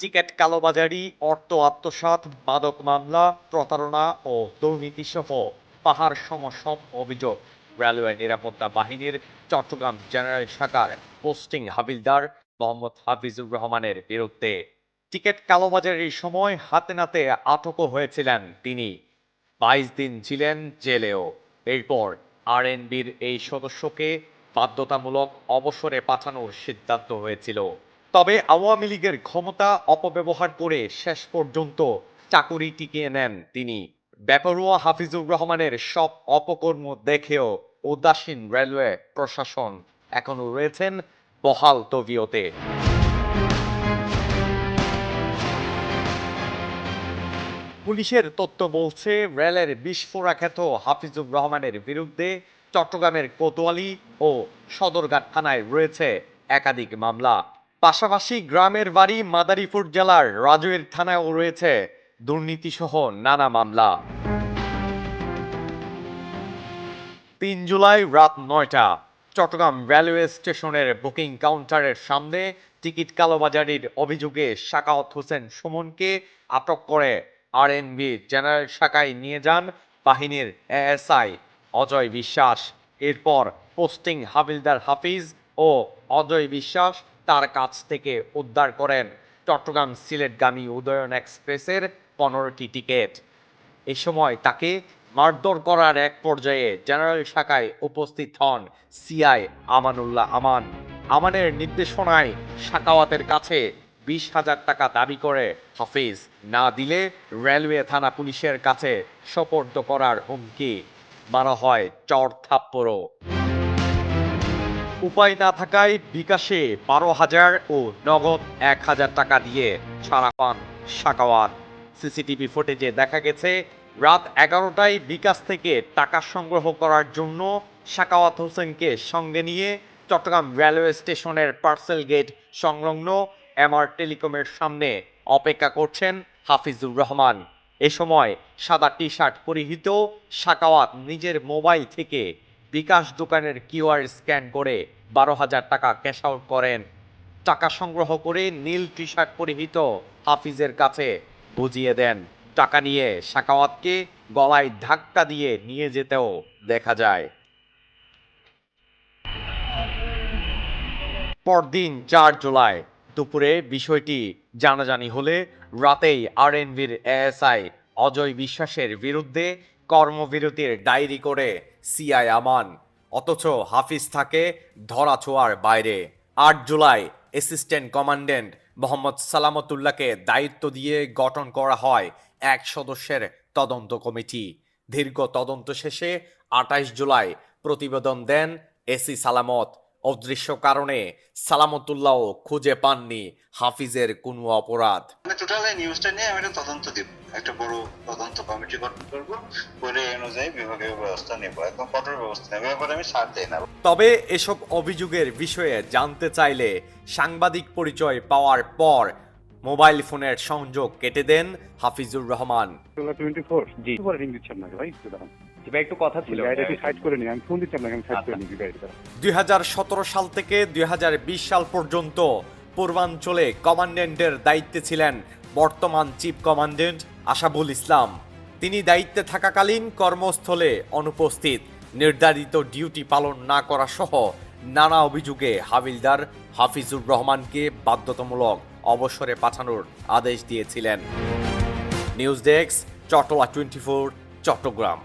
Ticket কালোবাজারি, অর্থ আত্মসাৎ মাদক মামলা, প্রতারণা ও দুর্নীতি সহ পাহাড় সম সব অভিযোগ। রেলওয়ে নিরাপত্তা বাহিনীর চট্টগ্রাম জেনারেল শাখার পোস্টিং হাবিলদার মোহাম্মদ হাফিজুর রহমানের বিরুদ্ধে টিকিট কালোবাজারির সময় হাতে নাতে আটকও হয়েছিলেন তিনি। বাইশ দিন ছিলেন জেলেও। এরপর আরএনবির এই সদস্যকে বাধ্যতামূলক অবসরে পাঠানোর সিদ্ধান্ত হয়েছিল। তবে আওয়ামী লীগের ক্ষমতা অপব্যবহার করে শেষ পর্যন্ত চাকুরি টিকিয়ে নেন তিনি। বেপরোয়া হাফিজুর রহমানের সব অপকর্ম দেখেও উদাসীন রেলওয়ে প্রশাসন এখনও রয়েছেন বহাল তবিয়তে। পুলিশের তথ্য বলছে, রেলের বিস্ফোরা খ্যাত হাফিজুর রহমানের বিরুদ্ধে চট্টগ্রামের কোতোয়ালি ও সদরঘাট থানায় রয়েছে একাধিক মামলা। পাশাপাশি গ্রামের বাড়ি মাদারীপুর জেলার রাজৈর থানায়ও রয়েছে দুর্নীতিসহ নানা মামলা। তিন জুলাই রাত নয়টা, চট্টগ্রাম রেলওয়ে স্টেশনের বুকিং কাউন্টারের সামনে টিকিট কালোবাজারির অভিযোগে শাকাওয়াত হোসেন সুমনকে আটক করে আরএনবি জেনারেল শাখায় নিয়ে যান বাহিনীর এএসআই অজয় বিশ্বাস। এরপর পোস্টিং হাবিলদার হাফিজ ও অজয় বিশ্বাস তার কাছ থেকে উদ্ধার করেন চট্টগ্রাম সিলেটগামী উদয়ন এক্সপ্রেসের পনেরোটি টিকিট। এ সময় তাকে মারধর করার এক পর্যায়ে জেনারেল শাখায় উপস্থিত হন সিআই আমানুল্লাহ আমান। আমানের নির্দেশনায় শাকাওয়াতের কাছে বিশ হাজার টাকা দাবি করে হাফিজ না দিলে রেলওয়ে থানা পুলিশের কাছে সোপর্দ করার হুমকি। মারা হয় চর থাপ্পড়ও। উপায় না থাকায় বিকাশে বারো হাজার ও নগদ এক হাজার টাকা দিয়ে ছাড়া পান শাকাওয়াত সিসিটিভি ফুটেজে দেখা গেছে, রাত এগারোটায় বিকাশ থেকে টাকা সংগ্রহ করার জন্য শাকাওয়াত হোসেনকে সঙ্গে নিয়ে চট্টগ্রাম রেলওয়ে স্টেশনের পার্সেল গেট সংলগ্ন এমআর টেলিকমের সামনে অপেক্ষা করছেন হাফিজুর রহমান। এ সময় সাদা টি শার্ট পরিহিত শাকাওয়াত নিজের মোবাইল থেকে বিকাশ দোকানের কিউআর স্ক্যান করে বারো হাজার টাকা ক্যাশ আউট করেন। টাকা সংগ্রহ করে নীল টি শার্ট পরিহিত হাফিজের কাছে বুঝিয়ে দেন। টাকা নিয়ে শাকাওয়াতকে গলায় ধাক্কা দিয়ে নিয়ে যেতেও দেখা যায়। পরদিন চার জুলাই দুপুরে বিষয়টি জানাজানি হলে রাতেই আরএনবির এএসআই অজয় বিশ্বাসের বিরুদ্ধে কর্মবিরতির ডায়েরি করে সিআই আমান। অথচ হাফিজ থাকে ধরাছোঁয়ার বাইরে। আট জুলাই অ্যাসিস্ট্যান্ট কমান্ড্যান্ট মোহাম্মদ সালামতুল্লাহকে দায়িত্ব দিয়ে গঠন করা হয় এক সদস্যের তদন্ত কমিটি। দীর্ঘ তদন্ত শেষে আঠাইশ জুলাই প্রতিবেদন দেন এসি সালামত। অদৃশ্য কারণে সালামতুল্লাহ খুঁজে পাননি হাফিজের কোনো অপরাধ। মানে টোটাল এই নিউজটা নিয়ে আমি একটা তদন্ত দিব। একটা বড় তদন্ত কমিটি গঠন করব করে এই অনুযায়ী বিভাগীয় ব্যবস্থা নেব একদম কঠোর ব্যবস্থা নেব এরপরে আমি ছাড় দিই না তবে এসব অভিযোগের বিষয়ে জানতে চাইলে সাংবাদিক পরিচয় পাওয়ার পর মোবাইল ফোনের সংযোগ কেটে দেন হাফিজুর রহমান। টোয়েন্টি ফোর জি। ভাই? একটু কথা ছিল। দুই সাল থেকে দুই হাজার বিশ সাল পর্যন্ত পূর্বাঞ্চলে কমান্ড্যান্টের দায়িত্বে ছিলেন বর্তমান চিফ কমান্ড্যান্ট আশাবুল ইসলাম। তিনি দায়িত্বে থাকাকালীন কর্মস্থলে অনুপস্থিত নির্ধারিত ডিউটি পালন না করা সহ নানা অভিযোগে হাবিলদার হাফিজুর রহমানকে বাধ্যতামূলক অবসরে পাঠানোর আদেশ দিয়েছিলেন। News desk Chattala twenty Chattogram.